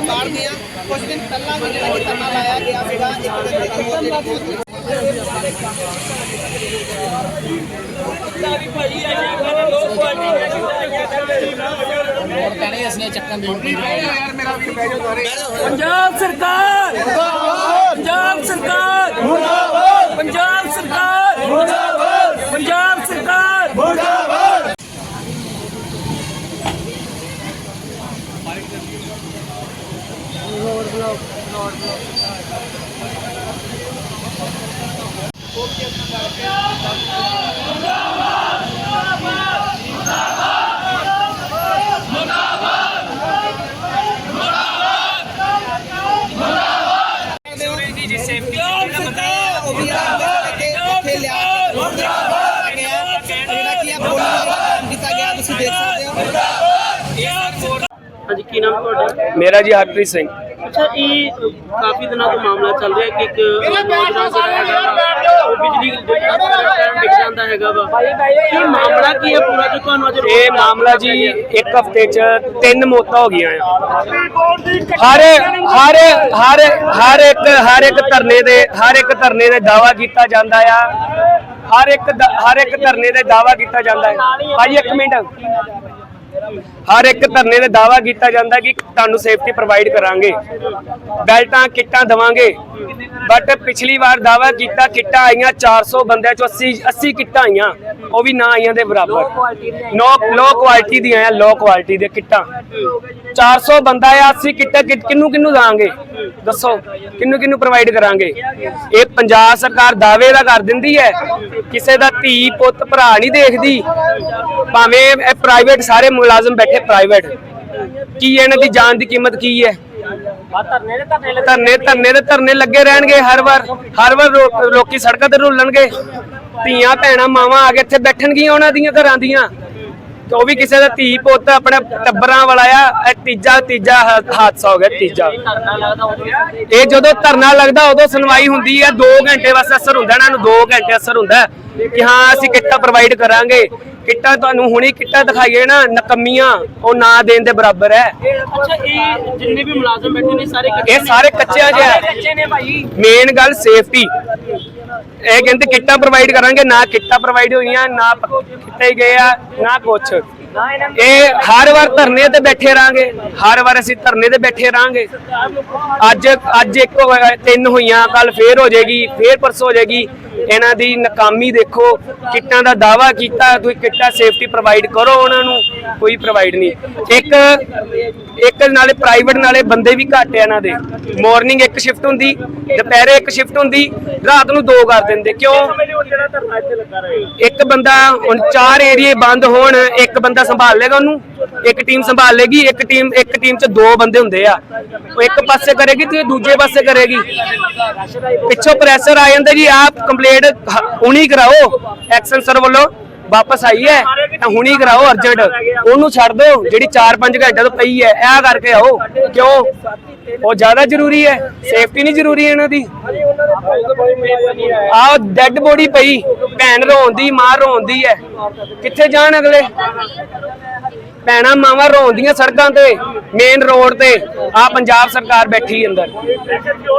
ਆ ਸੋਸ਼ਲ ਦੇ ਬਾਹਰ ਕੁਝ ਦਿਨ ਪਹਿਲਾਂ ਵੀ ਜਿਹੜਾ ਕਿ ਧਰਨਾ ਲਾਇਆ ਗਿਆ ਸੀਗਾ, ਇੱਕ ਬੰਦੇ ਦੀ ਮੌਤ ਜਿਹੜੀ ਬਹੁਤ ਪੰਜਾਬ ਸਰਕਾਰ! ਪੰਜਾਬ ਸਰਕਾਰ! ਪੰਜਾਬ ਸਰਕਾਰ! ਪੰਜਾਬ ਸਰਕਾਰ ਉਹ ਵੀ ਆ ਕੇ ਇੱਥੇ ਲਿਆ ਗਿਆ ਜਿਹੜਾ ਕੀ ਆ ਬੋਲਣ ਕੀਤਾ ਗਿਆ ਤੁਸੀਂ ਦੇਖ ਸਕਦੇ ਹੋ ਹਾਂਜੀ ਕੀ ਨਾਮ ਤੁਹਾਡਾ ਮੇਰਾ ਜੀ ਹਰਪ੍ਰੀਤ ਸਿੰਘ ਅੱਛਾ ਇਹ ਕਾਫੀ ਦਿਨਾਂ ਤੋਂ ਮਾਮਲਾ ਚੱਲ ਰਿਹਾ ਕਿ ਇੱਕ ਨੌਜਵਾਨ ਜਿਹੜਾ ਹੈਗਾ ਉਹ ਬਿਜਲੀ ਡਿੱਗ ਜਾਂਦਾ ਹੈਗਾ ਵਾ। ਇਹ ਮਾਮਲਾ ਕੀ ਹੈ ਪੂਰਾ ਜੋ? ਤੁਹਾਨੂੰ ਅੱਜ ਇਹ ਮਾਮਲਾ ਜੀ ਇੱਕ ਹਫ਼ਤੇ 'ਚ ਤਿੰਨ ਮੌਤਾਂ ਹੋ ਗਈਆਂ ਆ। ਹਰ ਹਰ ਹਰ ਹਰ ਇੱਕ ਹਰ ਇੱਕ ਧਰਨੇ ਦੇ ਹਰ ਇੱਕ ਧਰਨੇ ਦੇ ਦਾਵਾ ਕੀਤਾ ਜਾਂਦਾ ਆ। ਹਰ ਇੱਕ ਹਰ ਇੱਕ ਧਰਨੇ ਦੇ ਦਾਵਾ ਕੀਤਾ ਜਾਂਦਾ ਹੈ ਭਾਜੀ ਇੱਕ ਮਿੰਟ। ਹਰ ਇੱਕ ਧਰਨੇ ਦੇ ਦਾਵਾ ਕੀਤਾ ਜਾਂਦਾ ਕਿ ਤੁਹਾਨੂੰ ਸੇਫਟੀ ਪ੍ਰੋਵਾਈਡ ਕਰਾਂਗੇ। ਬੈਲਟਾਂ, ਕਿੱਟਾਂ ਦਵਾਂਗੇ। ਬਟ ਪਿਛਲੀ ਵਾਰ ਦਾਵਾ ਕੀਤਾ ਕਿੱਟਾਂ ਆਈਆਂ 400 ਬੰਦਿਆਂ ਚੋਂ 80 80 ਕਿੱਟਾਂ ਆਈਆਂ। ਉਹ ਵੀ ਨਾ ਆਈਆਂ ਦੇ ਬਰਾਬਰ। ਨੋ ਲੋ ਕੁਆਲਿਟੀ ਦੀਆਂ ਆਇਆ ਲੋ ਕੁਆਲਿਟੀ ਦੇ ਕਿੱਟਾਂ। 400 ਬੰਦਾ ਆ 80 ਕਿੱਟਾਂ ਕਿ- ਕਿਹਨੂੰ ਕਿਹਨੂੰ ਦਾਂਗੇ ਦੱਸੋ, ਕਿਹਨੂੰ ਕਿਹਨੂੰ ਪ੍ਰੋਵਾਈਡ ਕਰਾਂਗੇ? ਇਹ ਪੰਜਾਬ ਸਰਕਾਰ ਦਾਅਵੇ ਦਾ ਕਰ ਦਿੰਦੀ ਹੈ, ਕਿਸੇ ਦਾ ਧੀ, ਪੁੱਤ, ਭਰਾ ਨਹੀਂ ਦੇਖਦੀ। ਭਾਵੇਂ ਇਹ ਪ੍ਰਾਈਵੇਟ ਸਾਰੇ ਮੁਲਾਜ਼ਮ ਬੈਠੇ ਪ੍ਰਾਈਵੇਟ ਕੀ ਇਹਨਾਂ ਦੀ ਜਾਨ ਦੀ ਕੀਮਤ ਕੀ ਹੈ? ਧਰਨੇ ਧਰਨੇ ਦੇ ਧਰਨੇ ਲੱਗੇ ਰਹਿਣਗੇ ਹਰ ਵਾਰ। ਹਰ ਵਾਰ ਲੋਕੀ ਸੜਕਾਂ ਤੇ ਰੁਲਣਗੇ। ਧੀਆਂ, ਭੈਣਾਂ, ਮਾਵਾਂ ਆ ਕੇ ਇੱਥੇ ਬੈਠਣਗੀਆਂ ਉਹਨਾਂ ਦੀਆਂ ਘਰਾਂ ਦੀਆਂ। ਉਹ ਵੀ ਕਿਸੇ ਦਾ ਧੀ ਪੁੱਤ ਆਪਣੇ ਟੱਬਰਾਂ ਵਾਲਾ ਆ ਇਹ ਤੀਜਾ ਤੀਜਾ ਹਾ- ਹਾਦਸਾ ਹੋ ਗਿਆ ਤੀਜਾ। ਇਹ ਜਦੋਂ ਧਰਨਾ ਲੱਗਦਾ ਉਦੋਂ ਸੁਣਵਾਈ ਹੁੰਦੀ ਹੈ 2 ਘੰਟੇ ਵਾਸਤੇ ਅਸਰ ਹੁੰਦਾ ਇਹਨਾਂ ਨੂੰ 2 ਘੰਟੇ ਅਸਰ ਹੁੰਦਾ। ਹੈ ਕਿ ਹਾਂ ਅਸੀਂ ਕਿੱਟਾਂ ਪ੍ਰੋਵਾਈਡ ਕਰਾਂਗੇ। ਕਿੱਟਾਂ ਤੁਹਾਨੂੰ ਹੁਣੀ ਕਿੱਟਾਂ ਦਿਖਾਈਏ ਨਾ ਨਕਮੀਆਂ ਉਹ ਨਾ ਦੇਣ ਦੇ ਬਰਾਬਰ ਹੈ। ਅੱਛਾ ਇਹ ਜਿੰਨੇ ਵੀ ਮੁਲਾਜ਼ਮ ਬੈਠੇ ਨੇ ਸਾਰੇ ਕੱਚੇ ਇਹ ਸਾਰੇ ਕੱਚਿਆਂ ਜਿਹਾ ਕੱਚੇ ਨੇ ਭਾਈ। ਮੇਨ ਗੱਲ ਸੇਫਟੀ ਇਹ ਕਹਿੰਦੇ ਕਿੱਟਾਂ ਪ੍ਰੋਵਾਈਡ ਕਰਾਂਗੇ, ਨਾ ਕਿੱਟਾਂ ਪ੍ਰੋਵਾਈਡ ਹੋਈਆਂ, ਨਾ ਪ- ਕਿੱਤੇ ਗਏ ਆ, ਨਾ ਕੁਛ। ਇਹ ਹਰ ਵਾਰ ਧਰਨੇ ਤੇ ਬੈਠੇ ਰਾਂਗੇ ਹਰ ਵਾਰ ਅਸੀਂ ਧਰਨੇ ਤੇ ਬੈਠੇ ਰਾਂਗੇ ਅੱਜ ਅੱਜ ਇੱਕ ਤਿੰਨ ਹੋਈਆਂ ਕੱਲ ਫੇਰ ਹੋ ਜਾਏਗੀ, ਫੇਰ ਪਰਸੋਂ ਹੋ ਜਾਏਗੀ। ਇਹਨਾਂ ਦੀ ਨਾਕਾਮੀ ਦੇਖੋ, ਕਿੱਟਾਂ ਦਾ ਦਾਵਾ ਕੀਤਾ, ਤੁਸੀਂ ਕਿੱਟਾਂ ਸੇਫਟੀ ਪ੍ਰੋਵਾਈਡ ਕਰੋ ਉਹਨਾਂ ਨੂੰ, ਕੋਈ ਪ੍ਰੋਵਾਈਡ ਨਹੀਂ। ਇੱਕ ਇੱਕ ਨਾਲੇ ਪ੍ਰਾਈਵੇਟ ਨਾਲੇ ਬੰਦੇ ਵੀ ਘੱਟ ਆ ਇਹਨਾਂ ਦੇ। ਮਾਰਨਿੰਗ ਇੱਕ ਸ਼ਿਫਟ ਹੁੰਦੀ, ਦੁਪਹਿਰੇ ਇੱਕ ਸ਼ਿਫਟ ਹੁੰਦੀ, ਰਾਤ ਨੂੰ ਦੋ ਕਰ ਦਿੰਦੇ। ਕਿਉਂ? ਇੱਕ ਬੰਦਾ ਹੁਣ ਚਾਰ ਏਰੀਏ ਬੰਦ ਹੋਣ, ਇੱਕ ਬੰਦਾ ਸੰਭਾਲ ਲੇਗਾ ਉਹਨੂੰ, ਇੱਕ ਟੀਮ ਸੰਭਾਲ ਲੇਗੀ ਇੱਕ ਟੀਮ ਇੱਕ ਟੀਮ 'ਚ ਦੋ ਬੰਦੇ ਹੁੰਦੇ ਆ। ਉਹ ਇੱਕ ਪਾਸੇ ਕਰੇਗੀ ਤੇ ਦੂਜੇ ਪਾਸੇ ਕਰੇਗੀ। ਪਿੱਛੋਂ ਪ੍ਰੈਸ਼ਰ ਆ ਜਾਂਦਾ ਜੀ, ਆਪ ਕੰਪਲੀਟ ਹੁਣੀ ਕਰਾਓ ਐਕਸ਼ਨ ਸਰ ਵੱਲੋਂ ਵਾਪਸ ਆਈ ਹੈ, ਤਾਂ ਹੁਣੀ ਕਰਾਓ ਅਰਜੈਂਟ ਉਹਨੂੰ ਛੱਡ ਦਿਓ, ਜਿਹੜੀ 4-5 ਘੰਟੇ ਤੋਂ ਪਈ ਹੈ, ਇਹ ਕਰਕੇ ਆਓ। ਕਿਉਂ? ਉਹ ਜ਼ਿਆਦਾ ਜ਼ਰੂਰੀ ਹੈ ਸੇਫਟੀ ਨਹੀਂ ਜ਼ਰੂਰੀ ਇਹਨਾਂ ਦੀ। ਆਹ ਡੈੱਡ ਬੋਡੀ ਪਈ, ਭੈਣ ਰੋਂਦੀ, ਮਾਂ ਰੋਂਦੀ ਹੈ। ਕਿੱਥੇ ਜਾਣ ਅਗਲੇ? ਭੈਣਾਂ ਮਾਵਾਂ ਰੋਂਦੀਆਂ ਸੜਕਾਂ ਤੇ ਮੇਨ ਰੋਡ ਤੇ ਆ ਪੰਜਾਬ ਸਰਕਾਰ ਬੈਠੀ ਅੰਦਰ।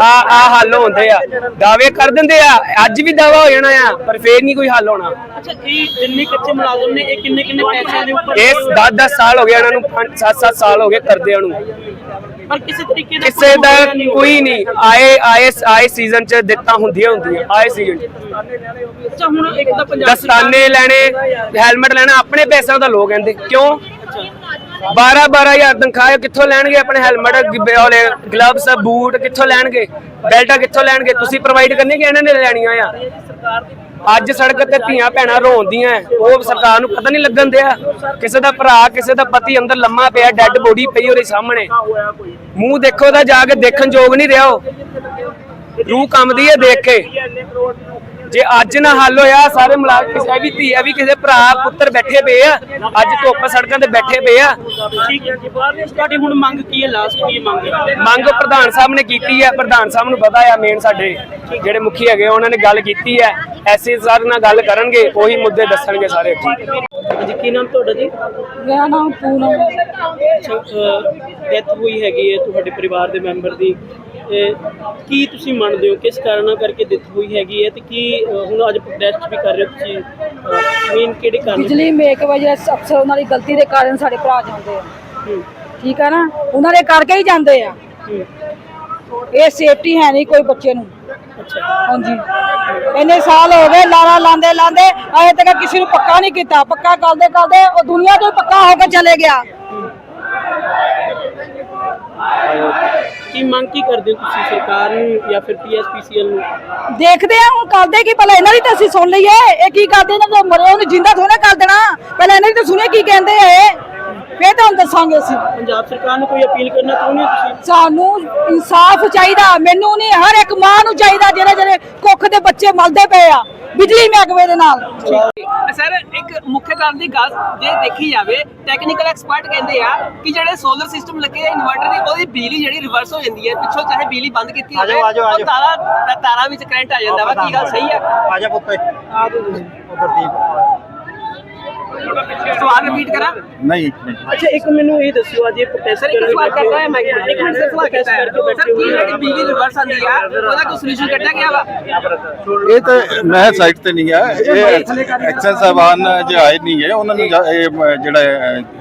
ਆ ਆ ਹੱਲ ਹੁੰਦੇ ਆ। ਦਾਅਵੇ ਕਰ ਦਿੰਦੇ ਆ ਅੱਜ ਵੀ ਦਾਵਾ ਹੋ ਜਾਣਾ ਆ ਪਰ ਫੇਰ ਨਹੀਂ ਕੋਈ ਹੱਲ ਹੋਣਾ। ਅੱਛਾ ਇਹ ਜਿੰਨੇ ਕੱਚੇ ਮੁਲਾਜ਼ਮ ਨੇ ਇਹ ਕਿੰਨੇ ਕਿੰਨੇ ਪੈਸੇ ਦੇ ਉੱਪਰ ਇਹ 10-10 ਸਾਲ ਹੋ ਗਏ ਇਹਨਾਂ ਨੂੰ 7-7 ਸਾਲ ਹੋ ਗਏ ਕਰਦਿਆਂ ਨੂੰ। ਪਰ ਕਿਸੇ ਤਰੀਕੇ ਦਾ ਕਿਸੇ ਕੋਈ ਦਾ ਨਹੀਂ ਕੋਈ ਨਹੀਂ। ਆਏ ਆਏ ਆਏ ਸੀਜ਼ਨ ਚ ਦਿੱਤਾ ਹੁੰਦੀਆਂ ਹੁੰਦੀਆਂ ਆਏ ਸੀਜ਼ਨ ਚ। ਅੱਛਾ ਹੁਣ ਇੱਕ ਤਾਂ ਪੰਜਾਬ ਦਸਤਾਨੇ ਲੈਣੇ ਹੈਲਮਟ ਲੈਣਾ ਆਪਣੇ ਪੈਸਿਆਂ ਦਾ ਲੋਕ ਕਹਿੰਦੇ ਕਿਉਂ? 12 12000 ਤਨਖਾਹ ਕਿੱਥੋਂ ਲੈਣਗੇ ਆਪਣੇ ਹੈਲਮਟ ਵਾਲੇ ਗਲਵਸ ਬੂਟ, ਕਿੱਥੋਂ ਲੈਣਗੇ? ਬੈਲਟਾਂ ਕਿੱਥੋਂ ਲੈਣਗੇ? ਤੁਸੀਂ ਪ੍ਰੋਵਾਈਡ ਕਰਨੀ ਕਿ ਇਹਨਾਂ ਨੇ ਲੈਣੀਆਂ ਆ? ਅੱਜ ਸੜਕ ਤੇ ਧੀਆਂ ਭੈਣਾਂ ਰੋਂਦੀਆਂ ਉਹ ਸਰਕਾਰ ਨੂੰ ਪਤਾ ਨਹੀਂ ਲੱਗਣ ਦਿਆ। ਕਿਸੇ ਦਾ ਭਰਾ, ਕਿਸੇ ਦਾ ਪਤੀ ਅੰਦਰ ਲੰਮਾ ਪਿਆ ਡੈੱਡ ਬੋਡੀ ਪਈ ਉਹਦੇ ਸਾਹਮਣੇ। ਮੂੰਹ ਦੇਖੋ ਤਾਂ ਜਾ ਕੇ ਦੇਖਣ ਯੋਗ ਨਹੀਂ ਰਿਹਾ ਉਹ। ਰੂਹ ਕੰਬਦੀ ਹੈ ਦੇਖ ਕੇ। ਜੇ ਅੱਜ ਨਾ ਹੱਲ ਹੋਇਆ ਸਾਰੇ ਮੁਲਾਜ਼ਮ ਕਿਸੇ ਵੀ ਧੀ ਆ ਵੀ ਕਿਸੇ ਭਰਾ ਪੁੱਤਰ ਬੈਠੇ ਪਏ ਆ। ਅੱਜ ਧੁੱਪ ਸੜਕਾਂ ਤੇ ਬੈਠੇ ਪਏ ਆ। ਠੀਕ ਹੈ ਜੀ ਤੁਹਾਡੀ ਹੁਣ ਮੰਗ ਕੀ ਹੈ? ਲਾਸਟ ਕੀ ਮੰਗ ਹੈ? ਮੰਗ ਪ੍ਰਧਾਨ ਸਾਹਿਬ ਨੇ ਕੀਤੀ ਹੈ। ਪ੍ਰਧਾਨ ਸਾਹਿਬ ਨੂੰ ਪਤਾ ਆ ਮੇਨ ਸਾਡੇ ਜਿਹੜੇ ਮੁਖੀ ਹੈਗੇ ਉਹਨਾਂ ਨੇ ਗੱਲ ਕੀਤੀ ਹੈ। ਐਸਏ ਸਰ ਨਾਲ ਗੱਲ ਕਰਨਗੇ ਉਹੀ ਮੁੱਦੇ ਦੱਸਣਗੇ ਸਾਰੇ। ਜੀ ਕੀ ਨਾਮ ਤੁਹਾਡਾ ਜੀ? ਮੇਰਾ ਨਾਮ ਪੂਨਮ ਹੈ। ਡੈਥ ਹੋਈ ਹੈਗੀ ਹੈ ਤੁਹਾਡੇ ਪਰਿਵਾਰ ਦੇ ਮੈਂਬਰ ਦੀ। ਕੀ ਤੁਸੀਂ ਮੰਨਦੇ ਹੋ? ਕਿਸ ਕਾਰਨਾਂ ਕਰਕੇ ਡੈਥ ਹੋਈ ਹੈਗੀ ਹੈ ਤੇ ਕੀ ਹੁਣ ਅੱਜ ਪ੍ਰੋਟੈਸਟ ਵੀ ਕਰ ਰਹੇ ਹੋ ਤੁਸੀਂ? ਮੇਨ ਕਿਹੜੇ ਕਾਰਨ? ਬਿਜਲੀ ਮੇਕ ਵਜ੍ਹਾ ਅਫਸਰ ਉਹਨਾਂ ਦੀ ਗਲਤੀ ਦੇ ਕਾਰਨ ਸਾਡੇ ਭਰਾ ਜਾਂਦੇ ਆ। ਠੀਕ ਹੈ ਨਾ? ਉਹਨਾਂ ਦੇ ਕਰਕੇ ਹੀ ਜਾਂਦੇ ਆ। ਇਹ ਸੇਫਟੀ ਹੈ ਨਹੀਂ ਕੋਈ ਬੱਚੇ ਨੂੰ। ਹਾਂਜੀ। ਇੰਨੇ ਸਾਲ ਹੋ ਗਏ ਲਾਰਾ ਲਾਂਦੇ ਲਾਂਦੇ ਅਜੇ ਤੱਕ ਕਿਸੇ ਨੂੰ ਪੱਕਾ ਨਹੀਂ ਕੀਤਾ। ਪੱਕਾ ਕਰਦੇ ਕਰਦੇ ਉਹ ਦੁਨੀਆ ਤੋਂ ਪੱਕਾ ਹੋ ਕੇ ਚਲੇ ਗਿਆ। ਕੀ ਮੰਗ ਕੀ ਕਰਦੇ ਹੋ ਤੁਸੀਂ ਸਰਕਾਰ ਨੂੰ ਜਾਂ ਫਿਰ ਪੀਐਸਪੀਸੀਐਲ ਨੂੰ? ਦੇਖਦੇ ਆ, ਹੁਣ ਕਰਦੇ ਕੀ? ਪਹਿਲਾਂ ਇਹਨਾਂ ਦੀ ਤਾਂ ਅਸੀਂ ਸੁਣ ਲਈਏ। ਇਹ ਕੀ ਕਰਦੇ ਇਹਨਾਂ ਦਾ ਮਰੇ ਉਹਨੂੰ ਜਿੰਦਾ ਥੋੜਾ ਕਰ ਦੇਣਾ। ਪਹਿਲਾਂ ਇਹਨਾਂ ਦੀ ਤਾਂ ਸੁਣੀਏ ਕੀ ਕਹਿੰਦੇ ਆ ਇਹ? ਫੇਰ ਤੁਹਾਨੂੰ ਦੱਸਾਂਗੇ ਅਸੀਂ। ਪੰਜਾਬ ਸਰਕਾਰ ਨੂੰ ਕੋਈ ਅਪੀਲ ਕਰਨਾ ਚਾਹੁੰਦੇ ਹੋ ਤੁਸੀਂ? ਸਾਨੂੰ ਇਨਸਾਫ ਚਾਹੀਦਾ ਮੈਨੂੰ ਨਹੀਂ ਹਰ ਇੱਕ ਮਾਂ ਨੂੰ ਚਾਹੀਦਾ ਜਿਹੜੇ ਜਿਹੜੇ ਕੁੱਖ ਦੇ ਬੱਚੇ ਮਲਦੇ ਪਏ ਆ ਬਿਜਲੀ ਮਹਿਕਮੇ ਦੇ ਨਾਲ। ਸਰ ਇੱਕ ਮੁੱਖ ਕਾਰਨ ਦੀ ਗੱਲ ਜੇ ਦੇਖੀ ਜਾਵੇ ਟੈਕਨੀਕਲ ਐਕਸਪਰਟ ਕਹਿੰਦੇ ਆ ਕਿ ਜਿਹੜੇ ਸੋਲਰ ਸਿਸਟਮ ਲੱਗੇ ਆ ਇਨਵਰਟਰ ਦੀ ਉਹਦੀ ਬਿਜਲੀ ਜਿਹੜੀ ਰਿਵਰਸ ਹੋ ਜਾਂਦੀ ਹੈ। ਪਿੱਛੋਂ ਚਾਹੇ ਬਿਜਲੀ ਬੰਦ ਕੀਤੀ ਹੋਵੇ ਉਹ ਤਾਰਾ ਤਾਰਾਂ ਵਿੱਚ ਕਰੰਟ ਆ ਜਾਂਦਾ ਵਾ ਕੀ ਗੱਲ ਸਹੀ ਆ? ਆ ਜਾ ਪੁੱਤ। ਉਧਰਦੀਪ ਸਵਾਲ ਰਿਪੀਟ ਕਰਾਂ? ਨਹੀਂ। ਇੱਕ ਮਿੰਟ ਅੱਛਾ ਇੱਕ ਮੈਨੂੰ ਇਹ ਦੱਸਿਓ ਅੱਜ ਇਹ ਪ੍ਰੋਟੈਸਟ ਸਰ ਇੱਕ ਸਵਾਲ ਕਰਦਾ ਹੈ। ਮੈਂ। ਇੱਕ ਮਿੰਟ ਸਰ ਸਵਾਲ ਕਰਦਾ ਹੈ। ਸਰ ਕੀ ਜਿਹੜੀ ਬਿਜਲੀ ਰਿਵਰਸ ਆਂਦੀ ਆ ਉਹਦਾ ਕੋਈ ਸੋਲੂਸ਼ਨ ਕੱਢਿਆ ਗਿਆ ਵਾ? ਇਹ ਤਾਂ ਮੈਂ ਸਾਈਟ ਤੇ ਨਹੀਂ ਆ। ਇਹ ਐਕਸ਼ਨ ਸਾਹਿਬਾਨ ਜੇ ਆਏ ਨਹੀਂ ਹੈ ਉਹਨਾਂ ਨੂੰ ਜਿਹੜਾ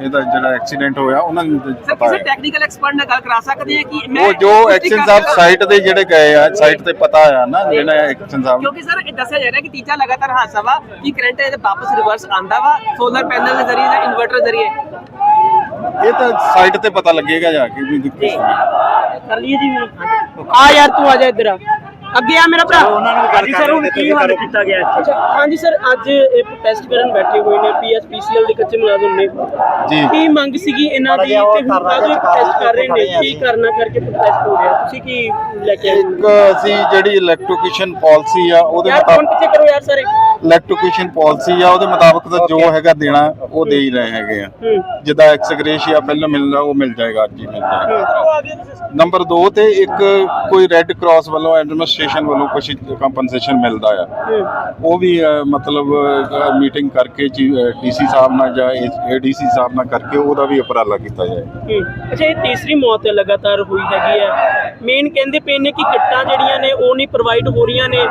ਇਹਦਾ ਜਿਹੜਾ ਐਕਸੀਡੈਂਟ ਹੋਇਆ ਉਹਨਾਂ ਨੂੰ ਪਤਾ ਕਿਸੇ ਹੈ। ਟੈਕਨੀਕਲ ਐਕਸਪਰਟ ਨਾਲ ਗੱਲ ਕਰਾ ਸਕਦੇ ਆ ਕਿ ਮੈਂ ਉਹ ਜੋ ਐਕਸ਼ਨ ਸਾਹਿਬ ਸਾਈਟ ਤੇ ਜਿਹੜੇ ਗਏ ਆ ਸਾਈਟ ਤੇ ਪਤਾ ਆ ਨਾ ਜਿਹੜਾ ਐਕਸ਼ਨ ਸਾਹਿਬ ਕਿਉਂਕਿ ਸਰ ਇਹ ਦੱਸਿਆ ਜਾ ਰਿਹਾ ਕਿ ਤੀਜਾ ਲਗਾਤਾਰ ਹਾਦਸਾ ਵਾ ਕਿ ਕਰੰਟ ਇਹਦੇ ਵਾਪਸ ਰਿਵਰਸ ਆਂਦਾ ਵਾ ਸੋਲਰ ਪੈਨਲ ਦੇ ਜ਼ਰੀਏ ਜਾਂ ਇਨਵਰਟਰ ਦੇ ਜ਼ਰੀਏ? ਇਹ ਤਾਂ ਸਾਈਟ ਤੇ ਪਤਾ ਲੱਗੇਗਾ ਜਾ ਕੇ ਵੀ ਕਿਸ ਕਰ ਲਈਏ ਜੀ ਆ ਯਾਰ ਤੂੰ ਆ ਜਾ ਇੱਧਰ ਆ। ਅੱਗੇ ਆ ਮੇਰਾ ਭਰਾ। ਉਹਨਾਂ ਨੂੰ ਗੱਲ ਸਰ ਹੁਣ ਕੀ ਹੱਲ ਕੀਤਾ ਗਿਆ ਅੱਛਾ ਹਾਂਜੀ ਸਰ ਅੱਜ ਇਹ ਪ੍ਰੋਟੈਸਟ ਕਰਨ ਬੈਠੇ ਹੋਏ ਨੇ ਪੀਐਸਪੀਸੀਐਲ ਦੇ ਕੱਚੇ ਮੁਲਾਜ਼ਮ ਨੇ। ਜੀ। ਕੀ ਮੰਗ ਸੀਗੀ ਇਹਨਾਂ ਦੀ? ਤੇ ਹੁਣ ਕਾਹਦੇ ਪ੍ਰੋਟੈਸਟ ਕਰ ਰਹੇ ਨੇ। ਕੀ ਕਰਨਾ ਕਰਕੇ ਪ੍ਰੋਟੈਸਟ ਹੋ ਰਿਹਾ? ਤੁਸੀਂ ਕੀ ਲੈ ਕੇ ਆਏ? ਇੱਕ ਅਸੀਂ ਜਿਹੜੀ ਇਲੈਕਟ੍ਰੀਕੇਸ਼ਨ ਪਾਲਿਸੀ ਆ ਉਹਦੇ ਯਾਰ ਫੋਨ ਮੁਤਾਬਕ ਪਿੱਛੇ ਕਰੋ ਯਾਰ ਸਾਰੇ। ਇਲੈਕਟ੍ਰੀਕੇਸ਼ਨ ਪਾਲਿਸੀ ਆ ਉਹਦੇ ਮੁਤਾਬਕ ਤਾਂ ਜੋ ਹੈਗਾ ਦੇਣਾ ਉਹ ਦੇ ਹੀ ਰਹੇ ਹੈਗੇ ਆ। ਜਿੱਦਾਂ ਐਕਸਗ੍ਰੇਸ਼ੀਆ ਪਹਿਲਾਂ ਮਿਲਦਾ ਉਹ ਮਿਲ ਜਾਏਗਾ ਅੱਜ ਹੀ ਮਿਲ ਜਾਏਗਾ। ਨੰਬਰ 2 ਤੇ ਇੱਕ ਕੋਈ ਰੈੱਡ ਕਰਾਸ ਵੱਲੋਂ ਐਡਮਿਨਿਸਟ੍ਰੇਸ਼ਨ ਵੱਲੋਂ ਕੁਝ ਕੰਪਨਸੇਸ਼ਨ ਮਿਲਦਾ ਆ। ਉਹ ਵੀ ਮਤਲਬ ਮੀਟਿੰਗ ਕਰਕੇ ਡੀਸੀ ਸਾਹਿਬ ਨਾਲ ਜਾਂ ਏਡੀਸੀ ਸਾਹਿਬ ਨਾਲ ਕਰਕੇ ਉਹਦਾ ਵੀ ਉਪਰਾਲਾ ਕੀਤਾ ਜਾਏ। ਹੂੰ। ਅੱਛਾ ਇਹ ਤੀਸਰੀ ਮੌਤ ਲਗਾਤਾਰ ਹੋਈ ਹੈਗੀ ਹੈ ਮੇਨ ਕਹਿੰਦੇ ਪਏ ਨੇ ਕਿ ਕਿੱਟਾਂ ਜਿਹੜੀਆਂ ਨੇ ਉਹ ਨਹੀਂ ਪ੍ਰੋਵਾਈਡ ਹੋ ਰਹੀਆਂ ਨੇ।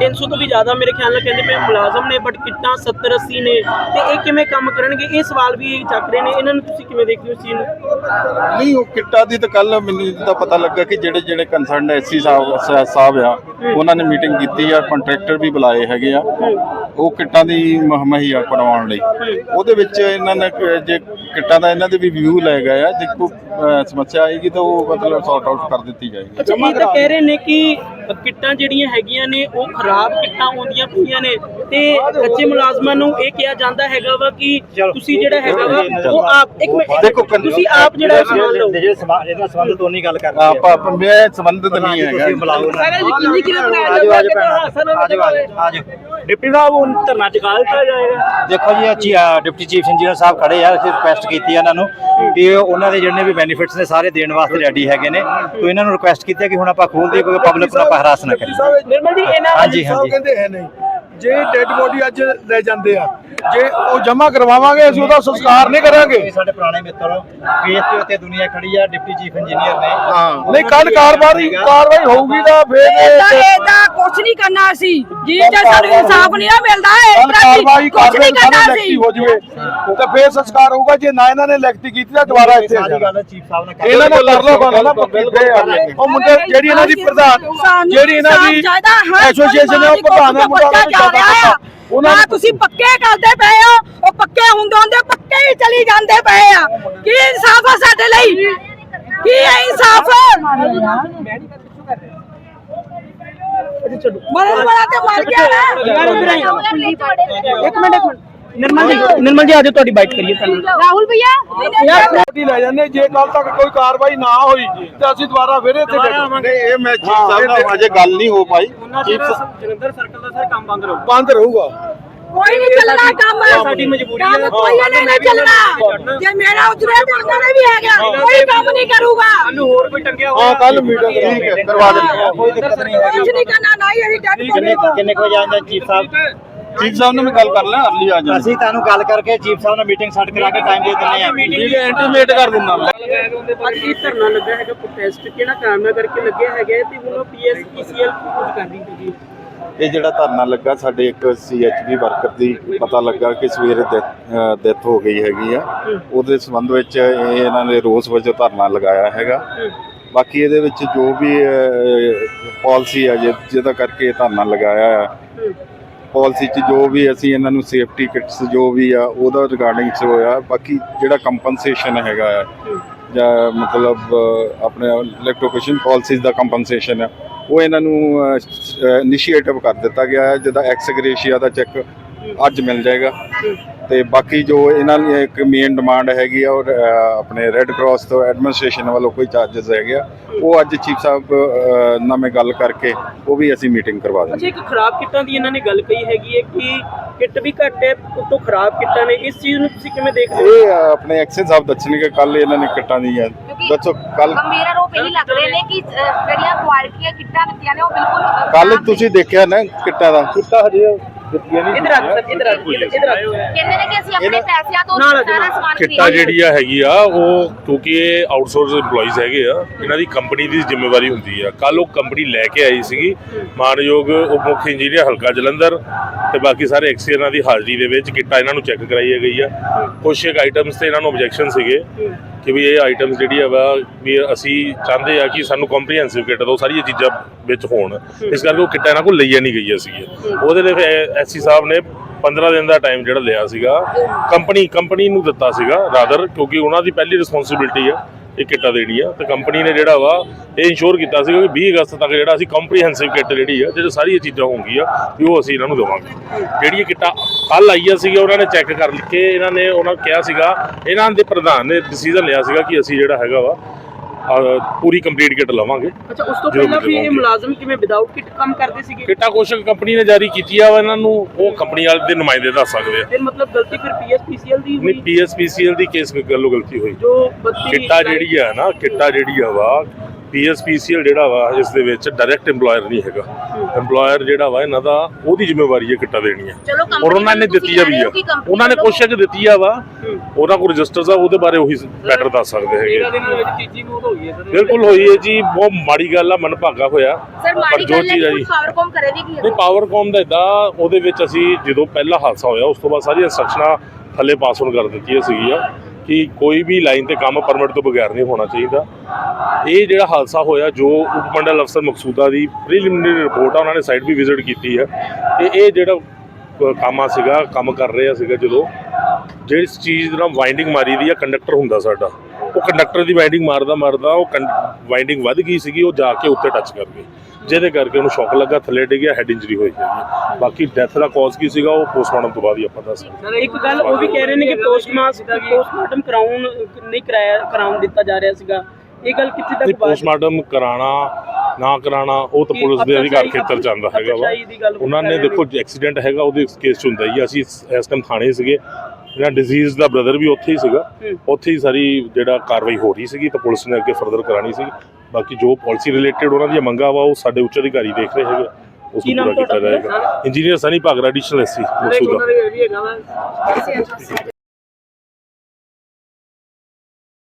300 ਤੋਂ ਵੀ ਜ਼ਿਆਦਾ ਮੇਰੇ ਖਿਆਲ ਨਾਲ ਕਹਿੰਦੇ ਪਏ ਮੁਲਾਜ਼ਮ ਨੇ ਬਟ ਕਿੱਟਾਂ 70 80 ਨੇ। ਤੇ ਇਹ ਕਿਵੇਂ ਕੰਮ ਕਰਨਗੇ? ਇਹ ਸਵਾਲ ਵੀ ਚੱਕ ਰਹੇ ਨੇ। ਇਹਨਾਂ ਨੂੰ ਤੁਸੀਂ ਕਿਵੇਂ ਦੇਖਦੇ ਹੋ ਇਸ ਚੀਜ਼ ਨੂੰ? ਨਹੀਂ ਉਹ ਕਿੱਟਾ ਦੀ ਤਾਂ ਕੱਲ ਮੈਨੂੰ ਤਾਂ ਪਤਾ ਲੱਗਾ ਕਿ ਜਿਹੜੇ ਜਿਹੜੇ ਕੰਸਰਨਡ ਐਸਸੀ ਸਾਹਿਬ ਸਾਹਿਬ ਆ ਉਹਨਾਂ ਨੇ ਮੀਟਿੰਗ ਕੀਤੀ ਆ ਕੰਟਰੈਕਟਰ ਵੀ ਬੁਲਾਏ ਹੈਗੇ ਆ। ਉਹ ਕਿੱਟਾਂ ਦੀ ਮ- ਮੁਹੱਈਆ ਕਰਵਾਉਣ ਲਈ। ਉਹਦੇ ਵਿੱਚ ਇਹਨਾਂ ਨੇ ਜੇ ਕਿੱਟਾਂ ਦਾ ਇਹਨਾਂ ਦੇ ਵੀ ਵਿਊ ਲੈ ਗਏ ਆ ਜੇ ਕੋਈ ਸਮੱਸਿਆ ਆਏਗੀ ਤਾਂ ਉਹ ਮਤਲਬ ਸੌਰਟ ਆਊਟ ਕਰ ਦਿੱਤੀ ਜਾਏਗੀ। ਅੱਛਾ ਇਹ ਤਾਂ ਕਹਿ ਰਹੇ ਨੇ ਕਿ ਕਿੱਟਾਂ ਜਿਹੜੀਆਂ ਹੈਗੀਆਂ ਨੇ ਉਹ ਖਰਾਬ ਕਿੱਟਾਂ ਆਉਂਦੀਆਂ ਪਈਆਂ ਨੇ। ਤੇ ਕੱਚੇ ਮੁਲਾਜ਼ਮਾਂ ਨੂੰ ਇਹ ਕਿਹਾ ਜਾਂਦਾ ਹੈਗਾ ਵਾ ਕਿ ਤੁਸੀਂ ਜਿਹੜਾ ਹੈਗਾ ਵਾ ਉਹ ਆਪ ਇੱਕ ਮਿੰਟ। ਤੁਸੀਂ ਆਪ ਜਿਹੜਾ ਸਮਾਨ ਲਓ। ਜਿਹੜੇ ਸਮਾਨ ਇਹਦਾ ਸੰਬੰਧ ਤੋਂ ਨਹੀਂ ਗੱਲ ਕਰ ਰਹੇ ਆਪਾਂ ਆਪਾਂ- ਮੈਂ ਸੰਬੰਧਿਤ ਨਹੀਂ ਹੈਗਾ। ਤੁਸੀਂ ਬੁਲਾਓ ਨਾ। ਸਰ ਯਕੀਨੀ ਕਿਵੇਂ ਬਣਾਇਆ ਆਜੋ ਜਾਊਗਾ ਆਜੋ ਕਿ ਭੈਣ। ਹਾਦਸਾ ਨਾ ਆਜੋ ਵਾਪਰੇ ਆਜੋ। ਡਿਪਟੀ ਸਾਹਿਬ ਹੁਣ ਧਰਨਾ ਚੁਕਾ ਦਿੱਤਾ ਜਾਏਗਾ। ਦੇਖੋ ਜੀ ਅਹ ਡਿਪਟੀ ਚੀਫ ਇੰਜੀਨੀਅਰ ਸਾਹਿਬ ਖੜੇ ਆ ਅਸੀਂ ਰਿਕੁਐਸਟ ਕੀਤੀ ਆ ਇਹਨਾਂ ਨੂੰ ਕਿ ਉਹ ਉਹਨਾਂ ਦੇ ਜਿਹੜੇ ਵੀ ਬੈਨੀਫਿਟਸ ਨੇ ਸਾਰੇ ਦੇਣ ਵਾਸਤੇ ਰੈਡੀ ਹੈਗੇ ਨੇ। ਤੋਂ ਇਹਨਾਂ ਨੂੰ ਰਿਕੁਐਸਟ ਕੀਤੀ ਹੈ ਕਿ ਹੁਣ ਆਪਾਂ ਖੋਲ ਦਈਏ ਕੋਈ ਪਬਲਿਕ ਨੂੰ ਆਪਾਂ ਹਰਾਸ ਨਾ ਕਰੀਏ। ਨਿਰਮਲ ਜੀ ਇਹਨਾਂ ਹਾਂਜੀ ਹਾਂਜੀ। ਕਹਿੰਦੇ ਹੈ ਨਹੀਂ। ਜੇ ਡੈੱਡ ਬੋਡੀ ਅੱਜ ਲੈ ਜਾਂਦੇ ਆ ਜੇ ਉਹ ਜਮ੍ਹਾਂ ਕਰਵਾਵਾਂਗੇ ਅਸੀਂ ਉਹਦਾ ਸੰਸਕਾਰ ਨਹੀਂ ਕਰਾਂਗੇ। ਸਾਡੇ ਪੁਰਾਣੇ ਮਿੱਤਰ ਫੇਸ ਤੇ ਉੱਤੇ ਦੁਨੀਆ ਖੜੀ ਆ ਡਿਪਟੀ ਚੀਫ ਇੰਜੀਨੀਅਰ ਨੇ। ਹਾਂ। ਨਹੀਂ ਕੱਲ ਕਾਰਵਾਈ ਕਾਰਵਾਈ ਹੋਊਗੀ ਤਾਂ ਫਿਰ ਇਹਦਾ ਇਹ- ਇਹਦਾ ਕੁਝ ਨਹੀਂ ਕਰਨਾ ਸੀ ਜੀ ਜੇ ਸਾਨੂੰ ਇਨਸਾਫ ਨਹੀਂ ਨਾ ਮਿਲਦਾ ਇਸ ਤਰ੍ਹਾਂ ਕੁਝ ਨਹੀਂ ਕਰਨਾ ਲੈਕਟੀ ਸੀ ਹੋ ਜਵੇ ਤਾਂ ਫਿਰ ਸੰਸਕਾਰ ਹੋਊਗਾ ਜੇ ਨਾ ਇਹਨਾਂ ਨੇ ਲਿਖਤੀ ਕੀਤੀ ਤਾਂ ਦੁਬਾਰਾ ਇੱਥੇ ਆ ਸਾਰੀ ਗੱਲ ਚੀਫ ਸਾਹਿਬ ਨੇ ਕਰ ਇਹਨਾਂ ਨੇ ਕਰ ਲੋ ਗੱਲ ਨਾ ਆ। ਉਹ ਮੁੰਡੇ ਜਿਹੜੀ ਇਹਨਾਂ ਦੀ ਪ੍ਰਧਾਨ ਜਿਹੜੀ ਇਹਨਾਂ ਦੀ ਐਸੋਸੀਏਸ਼ਨ ਹੈ ਉਹ ਪ੍ਰਧਾਨ ਦਾ ਰਿਹਾ ਆ। ਨਾ ਤੁਸੀਂ ਪੱਕੇ ਕਰਦੇ ਪਏ ਹੋ ਉਹ ਪੱਕੇ ਹੁੰਦੇ ਹੁੰਦੇ ਪੱਕੇ ਹੀ ਚਲੀ ਜਾਂਦੇ ਪਏ ਆ। ਕੀ ਇਨਸਾਫ ਆ ਸਾਡੇ ਲਈ? ਕੀ ਹੈ ਇਨਸਾਫ? ਮਰਨ ਵਾਲਾ ਤੇ ਮਰ ਗਿਆ ਨਾ। ਇੱਕ ਮਿੰਟ ਇੱਕ ਮਿੰਟ। ਨਿਰਮਲ ਜੀ ਨਿਰਮਲ ਜੀ ਆਜੋ ਤੁਹਾਡੀ ਬਾਈਟ ਕਰੀਏ ਪਹਿਲਾਂ ਰਾਹੁਲ ਭਈਆ ਛੁੱਟੀ ਲੈ ਜਾਂਦੇ ਜੇ ਕੱਲ ਤੱਕ ਕੋਈ ਕਾਰਵਾਈ ਨਾ ਹੋਈ ਤੇ ਅਸੀਂ ਦੁਬਾਰਾ ਫਿਰ ਇੱਥੇ ਬੈਠਾਂਗੇ ਨਹੀਂ ਇਹ ਮੈਂ ਚੀਫ ਸਾਹਿਬ ਨਾਲ ਅਜੇ ਗੱਲ ਨਹੀਂ ਹੋ ਪਾਈ। ਚੀਫ ਜਲੰਧਰ ਸਰਕਲ ਦਾ ਸਰ ਕੰਮ ਬੰਦ ਰਹੂ ਬੰਦ ਰਹੂਗਾ। ਕੋਈ ਨਹੀਂ ਚੱਲਣਾ ਕੰਮ। ਸਾਡੀ ਮਜਬੂਰੀ ਹੈ। ਕੋਈ ਨੇ ਨਹੀਂ ਚੱਲਣਾ। ਜੇ ਮੇਰਾ ਉਜਰੇ ਤੇ ਉਹਨਾਂ ਨੇ ਵੀ ਹੈਗਾ ਕੋਈ ਕੰਮ ਨਹੀਂ ਕਰੂਗਾ। ਸਾਨੂੰ ਹੋਰ ਕੋਈ ਟੰਗਿਆ ਹਾਂ ਕੱਲ ਮੀਟਿੰਗ ਠੀਕ ਹੈ ਕਰਵਾ ਦਿੰਦੇ ਹਾਂ ਕੋਈ ਦਿੱਕਤ ਨਹੀਂ ਕੁਝ ਨਹੀਂ ਕਰਨਾ ਨਾ ਹੀ ਅਸੀਂ ਡੱਟ ਕਿੰਨੇ ਕਿੰਨੇ ਕੁ ਵਜੇ ਆਉਂਦਾ ਚੀਫ ਸਾਹਿਬ? ਚੀਫ ਸਾਹਿਬ ਨਾਲ ਮੈਂ ਗੱਲ ਕਰ ਲਿਆ ਅਰਲੀ ਆ ਜਾਣਾ। ਅਸੀਂ ਤੁਹਾਨੂੰ ਗੱਲ ਕਰਕੇ ਚੀਫ ਸਾਹਿਬ ਨਾਲ ਮੀਟਿੰਗ ਸੈੱਟ ਕਰਾ ਕੇ ਟਾਈਮ ਦੇ ਦਿੰਦੇ ਆ ਠੀਕ ਹੈ ਇੰਟੀਮੇਟ ਕਰ ਦਿੰਦਾ ਮੈਂ। ਅੱਜ ਇਹ ਧਰਨਾ ਲੱਗਾ ਹੈਗਾ ਪ੍ਰੋਟੈਸਟ ਕਿਹੜਾ ਕਾਰਨ ਕਰਕੇ ਲੱਗਿਆ ਹੈਗਾ ਤੇ ਹੁਣ ਪੀਐਸਪੀਸੀਐਲ ਕੁਝ ਕਰ ਰਹੀ ਹੈਗੀ ਇਹ ਜਿਹੜਾ ਧਰਨਾ ਲੱਗਾ ਸਾਡੇ ਇੱਕ ਸੀਐਚਬੀ ਵਰਕਰ ਦੀ ਪਤਾ ਲੱਗਾ ਕਿ ਸਵੇਰੇ ਡੈਥ ਹੋ ਗਈ ਹੈਗੀ ਆ। ਉਹਦੇ ਸੰਬੰਧ ਵਿੱਚ ਇਹ ਇਹਨਾਂ ਨੇ ਰੋਸ ਵਜੋਂ ਧਰਨਾ ਲਗਾਇਆ ਹੈਗਾ। ਬਾਕੀ ਇਹਦੇ ਵਿੱਚ ਜੋ ਵੀ ਪਾਲਿਸੀ ਹੈ ਜਿ- ਜਿਹਦਾ ਕਰਕੇ ਇਹ ਧਰਨਾ ਲਗਾਇਆ ਆ। ਪਾਲਿਸੀ 'ਚ ਜੋ ਵੀ ਅਸੀਂ ਇਹਨਾਂ ਨੂੰ ਸੇਫਟੀ ਕਿਟਸ ਜੋ ਵੀ ਆ, ਉਹਦਾ ਰਿਗਾਰਡਿੰਗ 'ਚ ਹੋਇਆ। ਬਾਕੀ ਜਿਹੜਾ ਕੰਪਨਸੇਸ਼ਨ ਹੈਗਾ ਆ, ਜਾਂ ਮਤਲਬ ਆਪਣੇ ਇਲੈਕਟ੍ਰੀਕੇਸ਼ਨ ਪਾਲਿਸੀਜ਼ ਦਾ ਕੰਪਨਸੇਸ਼ਨ ਆ, ਉਹ ਇਹਨਾਂ ਨੂੰ ਇਨੀਸ਼ੀਏਟਿਵ ਕਰ ਦਿੱਤਾ ਗਿਆ ਹੈ। ਜਿਹਦਾ ਐਕਸਗ੍ਰੇਸ਼ੀਆ ਦਾ ਚੈੱਕ ਅੱਜ ਮਿਲ ਜਾਏਗਾ। ਤੇ ਬਾਕੀ ਜੋ ਇਹਨਾਂ ਦੀ ਇੱਕ ਮੇਨ ਡਿਮਾਂਡ ਹੈਗੀ ਆ ਔਰ ਆਪਣੇ ਰੈੱਡ ਕਰਾਸ ਤੋਂ ਐਡਮਿਨਿਸਟ੍ਰੇਸ਼ਨ ਵੱਲੋਂ ਕੋਈ ਚਾਰजेस ਹੈਗੇ ਆ ਉਹ ਅੱਜ ਚੀਫ ਸਾਹਿਬ ਨਾਲ ਮੈਂ ਗੱਲ ਕਰਕੇ ਉਹ ਵੀ ਅਸੀਂ ਮੀਟਿੰਗ ਕਰਵਾ ਅੱਛਾ ਦਾਂਗੇ ਇੱਕ ਖਰਾਬ ਕਿੱਟਾਂ ਦੀ ਇਹਨਾਂ ਨੇ ਗੱਲ ਕਹੀ ਹੈਗੀ ਹੈ ਕਿ ਕਿੱਟ ਵੀ ਘੱਟ ਹੈ ਉਤੋਂ ਖਰਾਬ ਕਿੱਟਾਂ ਨੇ ਇਸ ਚੀਜ਼ ਨੂੰ ਤੁਸੀਂ ਕਿਵੇਂ ਦੇਖਦੇ ਹੋ? ਇਹ ਆਪਣੇ ਐਕਸ਼ਨ ਸਾਹਿਬ ਦੱਸਣਗੇ ਕੱਲ ਇਹਨਾਂ ਨੇ ਕਿੱਟਾਂ ਦੀ ਹੈ। ਦੱਸੋ ਕੱਲ ਗੰਭੀਰ ਆਰੋਪ ਇਹ ਲੱਗ ਰਹੇ ਨੇ ਕਿ ਜਿਹੜੀਆਂ ਕੁਆਲਿਟੀਆਂ ਕਿੱਟਾਂ ਦਿੱਤੀਆਂ ਨੇ ਉਹ ਬਿਲਕੁਲ ਕੱਲ ਤੁਸੀਂ ਦੇਖਿਆ ਨਾ ਕਿੱਟਾਂ ਦਾ? ਕਿੱਤਾ ਹਜੇ ਦਿੱਤੀਆਂ ਨਹੀਂ ਇਧਰ ਆ ਸਰ ਇਧਰ ਆ ਇਧਰ ਆ ਕਹਿੰਦੇ ਨੇ ਕਿ ਅਸੀਂ ਆਪਣੇ ਪੈਸਿਆਂ ਤੋਂ ਨਾਲ ਆ ਜੀ, ਸਾਰਾ ਸਮਾਨ ਕਿੱਟਾ ਖਰੀਦਦੇ ਜਿਹੜੀ ਆ ਹੈਗੀ ਆ ਉਹ ਕਿਉਂਕਿ ਇਹ ਆਊਟਸੋਰਸ EMPLOYEES ਹੈਗੇ ਆ ਇਹਨਾਂ ਦੀ ਕੰਪਨੀ ਦੀ ਜ਼ਿੰਮੇਵਾਰੀ ਹੁੰਦੀ ਆ। ਕੱਲ ਉਹ ਕੰਪਨੀ ਲੈ ਕੇ ਆਈ ਸੀਗੀ ਮਾਨਯੋਗ ਉਪ ਮੁੱਖ ਇੰਜੀਨੀਅਰ ਹਲਕਾ ਜਲੰਧਰ ਤੇ ਬਾਕੀ ਸਾਰੇ ਐਕਸੀਅਨਾਂ ਦੀ ਹਾਜ਼ਰੀ ਦੇ ਵਿੱਚ ਕਿੱਟਾ ਇਹਨਾਂ ਨੂੰ ਚੈੱਕ ਕਰਾਈ ਗਈ ਆ ਕੁਝ ਇੱਕ ਆਈਟਮਸ ਤੇ ਇਹਨਾਂ ਨੂੰ ਆਬਜੈਕਸ਼ਨ ਸੀਗੇ ਕਿ ਵੀ ਇਹ ਆਈਟਮਸ ਜਿਹੜੀ ਆ ਵਾ ਵੀ ਅਸੀਂ ਚਾਹੁੰਦੇ ਆ ਕਿ ਸਾਨੂੰ ਕੰਪਰੀਹੈਂਸਿਵ ਕਿੱਟ ਦੋ ਸਾਰੀਆਂ ਚੀਜ਼ਾਂ ਵਿੱਚ ਹੋਣ। ਇਸ ਕਰਕੇ ਉਹ ਕਿੱਟਾਂ ਇਹਨਾਂ ਕੋਲ ਲਈਆਂ ਨਹੀਂ ਗਈਆਂ ਸੀਗੀਆਂ। ਉਹਦੇ ਲਈ ਐਸਸੀ ਸਾਹਿਬ ਨੇ 15 ਦਿਨ ਦਾ ਟਾਈਮ ਜਿਹੜਾ ਲਿਆ ਸੀਗਾ ਕੰਪਨੀ ਕੰਪਨੀ ਨੂੰ ਦਿੱਤਾ ਸੀਗਾ ਰਾਦਰ ਕਿਉਂਕਿ ਉਹਨਾਂ ਦੀ ਪਹਿਲੀ ਰਿਸਪੌਂਸਿਬਿਲਟੀ ਆ, ਇਹ ਕਿੱਟਾਂ ਦੇਣੀ ਆ। ਤੇ ਕੰਪਨੀ ਨੇ ਜਿਹੜਾ ਵਾ, ਇਹ ਇੰਸ਼ੋਰ ਕੀਤਾ ਸੀਗਾ ਕਿ 20 ਅਗਸਤ ਤੱਕ ਜਿਹੜਾ ਅਸੀਂ ਕੰਪਰੀਹੈਂਸਿਵ ਕਿੱਟ ਜਿਹੜੀ ਆ, ਜਿਹੜੇ ਸਾਰੀਆਂ ਚੀਜ਼ਾਂ ਹੋਣਗੀਆਂ, ਵੀ ਉਹ ਅਸੀਂ ਇਹਨਾਂ ਨੂੰ ਦੇਵਾਂਗੇ। ਜਿਹੜੀ ਇਹ ਕਿੱਟਾਂ ਕੱਲ ਆਈਆਂ ਸੀਗੀਆਂ, ਉਹਨਾਂ ਨੇ ਚੈੱਕ ਕਰ ਕੇ ਇਹਨਾਂ ਨੇ ਉਹਨਾਂ ਨੂੰ ਕਿਹਾ ਸੀਗਾ, ਇਹਨਾਂ ਦੇ ਪ੍ਰਧਾਨ ਨੇ ਡਿਸੀਜਨ ਲਿਆ ਸੀਗਾ ਕਿ ਅਸੀਂ ਜਿਹੜਾ ਹੈਗਾ ਵਾ ਅਹ, ਪੂਰੀ ਕੰਪਲੀਟ ਕਿੱਟ ਲਵਾਂਗੇ। ਅੱਛਾ ਉਸ ਤੋਂ ਪਹਿਲਾਂ ਵੀ ਇਹ। ਮੁਲਾਜ਼ਮ ਕਿਵੇਂ ਵਿਦਆਊਟ ਕਿੱਟ ਕੰਮ ਕਰਦੇ ਸੀਗੇ? ਕਿੱਟਾਂ ਕੁਛ ਕੰਪਨੀ ਨੇ ਜਾਰੀ ਕੀਤੀ ਆ ਵਾ ਇਹਨਾਂ ਨੂੰ ਉਹ ਕੰਪਨੀ ਵਾਲੇ ਦੇ ਨੁਮਾਇੰਦੇ ਦੱਸ ਸਕਦੇ ਆ। ਫਿਰ ਮਤਲਬ ਗਲਤੀ ਫਿਰ ਪੀਐਸਪੀਸੀਐਲ ਦੀ ਨਹੀਂ ਹੋਈ ਪੀਐਸਪੀਸੀਐਲ ਦੀ ਕੇਸ ਗੱਲੋਂ ਗਲਤੀ ਹੋਈ। ਜੋ 32 ਕਿੱਟਾ ਜਿਹੜੀ ਆ ਨਾ ਕਿੱਟਾ ਜਿਹੜੀ ਆ ਵਾ ਪੀਐਸਪੀਸੀਐਲ ਜਿਹੜਾ ਵਾ ਇਸ ਦੇ ਵਿੱਚ ਡਾਇਰੈਕਟ EMPLOYER ਨਹੀਂ ਹੈਗਾ। EMPLOYER ਜਿਹੜਾ ਵਾ ਇਹਨਾਂ ਦਾ ਉਹਦੀ ਜ਼ਿੰਮੇਵਾਰੀ ਹੈ ਕਿੱਟਾ ਦੇਣੀ ਚਲੋ ਔਰ ਉਹਨਾਂ ਨੇ ਦਿੱਤੀ ਆ ਵੀ ਆ। ਹੋ ਉਹਨਾਂ ਨੇ ਕੋਸ਼ਿਸ਼ ਦਿੱਤੀ ਆ ਵਾ ਉਹਨਾਂ ਕੋਲ ਰਜਿਸਟਰਸ ਆ ਉਹਦੇ ਬਾਰੇ ਉਹੀ ਬੈਟਰ ਦੱਸ ਸਕਦੇ ਹੈਗੇ। ਆ। ਦਿਨ ਵਿੱਚ ਤੀਜੀ ਨੂੰ ਹੋਈ ਹੈ ਸਰ। ਬਿਲਕੁਲ ਹੋਈ ਹੈ ਜੀ ਬਹੁਤ ਮਾੜੀ ਗੱਲ ਆ ਮਨਭਾਗਾ ਹੋਇਆ। ਸਰ ਪਰ ਮਾੜੀ ਜੋ ਗੱਲ ਹੈ ਚੀਜ਼ ਆ ਜੀ ਪਾਵਰਕੌਮ ਕਰੇਗੀ ਕੀ ਨਹੀਂ ਪਾਵਰਕੌਮ ਦਾ ਇਦਾਂ ਉਹਦੇ ਵਿੱਚ ਅਸੀਂ ਜਦੋਂ ਪਹਿਲਾ ਹਾਦਸਾ ਹੋਇਆ ਉਸ ਤੋਂ ਬਾਅਦ ਸਾਰੀਆਂ ਇੰਸਟਰਕਸ਼ਨਾਂ ਥੱਲੇ ਪਾਸ ਆਨ ਕਰ ਦਿੱਤੀਆਂ ਸੀਗੀਆਂ। ਕਿ ਕੋਈ ਵੀ ਲਾਈਨ ਤੇ ਕੰਮ ਪਰਮਿਟ ਤੋਂ ਬਗੈਰ ਨਹੀਂ ਹੋਣਾ ਚਾਹੀਦਾ। ਇਹ ਜਿਹੜਾ ਹਾਦਸਾ ਹੋਇਆ ਜੋ ਉਪ ਮੰਡਲ ਅਫਸਰ ਮਕਸੂਦਾ ਦੀ ਪ੍ਰੀਲਿਮਿਨਰੀ ਰਿਪੋਰਟ ਆ ਉਹਨਾਂ ਨੇ ਸਾਈਟ ਵੀ ਵਿਜ਼ਿਟ ਕੀਤੀ ਹੈ। ਤੇ ਇਹ ਜਿਹੜਾ ਅ, ਕੰਮ ਆ ਸੀਗਾ ਕੰਮ ਕਰ ਰਿਹਾ ਸੀਗਾ ਜਦੋਂ ਜਿਸ ਚੀਜ਼ ਨਾਲ ਵਾਈਂਡਿੰਗ ਮਾਰੀ ਦੀ ਆ ਕੰਡਕਟਰ ਹੁੰਦਾ ਸਾਡਾ। ਉਹ ਕੰਡਕਟਰ ਦੀ ਵਾਈਂਡਿੰਗ ਮਾਰਦਾ ਮਾਰਦਾ ਉਹ ਵਾਈਂਡਿੰਗ ਵੱਧ ਗਈ ਸੀਗੀ ਉਹ ਜਾ ਕੇ ਉੱਤੇ ਟੱਚ ਕਰ ਗਈ। ਜਿਹਦੇ ਕਰਕੇ ਉਹਨੂੰ ਸ਼ੌਕ ਲੱਗਾ ਥੱਲੇ ਡਿੱਗਿਆ ਹੈਡ ਇੰਜਰੀ ਹੋਈ ਹੈਗੀ ਬਾਕੀ ਡੈਥ ਦਾ ਕਾਜ਼ ਕੀ ਸੀਗਾ ਉਹ ਪੋਸਟਮਾਰਟਮ ਤੋਂ ਬਾਅਦ ਹੀ ਆਪਾਂ ਦੱਸ ਸਰ ਇੱਕ ਗੱਲ ਉਹ ਵੀ ਕਹਿ ਰਹੇ ਨੇ ਕਿ ਪੋਸਟਮਾਰਟਮ ਪੋਸਟਮਾਰਟਮ ਕਰਾਉਣ ਨਹੀਂ ਕਰਾਇਆ ਕਰਾਉਣ ਦਿੱਤਾ ਜਾ ਰਿਹਾ ਸੀਗਾ। ਇਹ ਗੱਲ ਕਿੱਥੇ ਤੱਕ ਪੋਸਟਮਾਰਟਮ ਕਰਾਣਾ ਨਾ ਕਰਾਣਾ ਉਹ ਤਾਂ ਪੁਲਿਸ ਦੇ ਅਧਿਕਾਰ ਖੇਤਰ ਚ ਆਉਂਦਾ ਹੈਗਾ ਵਾ। ਉਹਨਾਂ ਨੇ ਦੇਖੋ ਐਕਸੀਡੈਂਟ ਹੈਗਾ ਉਹਦੇ ਕੇਸ ਚ ਹੁੰਦਾ ਹੀ। ਅਸੀਂ ਇਸ ਟਾਈਮ ਥਾਣੇ ਸੀਗੇ। ਇਹਨਾਂ ਡਿਜ਼ੀਜ਼ ਦਾ ਬ੍ਰਦਰ ਵੀ ਉੱਥੇ ਹੀ ਸੀਗਾ। ਉੱਥੇ ਹੀ ਸਾਰੀ ਜਿਹੜਾ ਕਾਰਵਾਈ ਹੋ ਰਹੀ ਸੀਗੀ ਤਾਂ ਪੁਲਿਸ ਨੇ ਅੱਗੇ ਫਰਦਰ ਕਰਾਣੀ ਸੀ ਬਾਕੀ ਜੋ ਪਾਲਿਸੀ ਰਿਲੇਟਡ ਉਹਨਾਂ ਦੀਆਂ ਮੰਗਾਂ ਵਾ ਉਹ ਸਾਡੇ ਉੱਚ ਅਧਿਕਾਰੀ ਦੇਖ ਰਹੇ ਹੈਗੇ ਉਸ ਨੂੰ ਪੂਰਾ ਕੀਤਾ? ਜਾਏਗਾ। Engineer Sunny Bhagra additional SC ਇੱਕ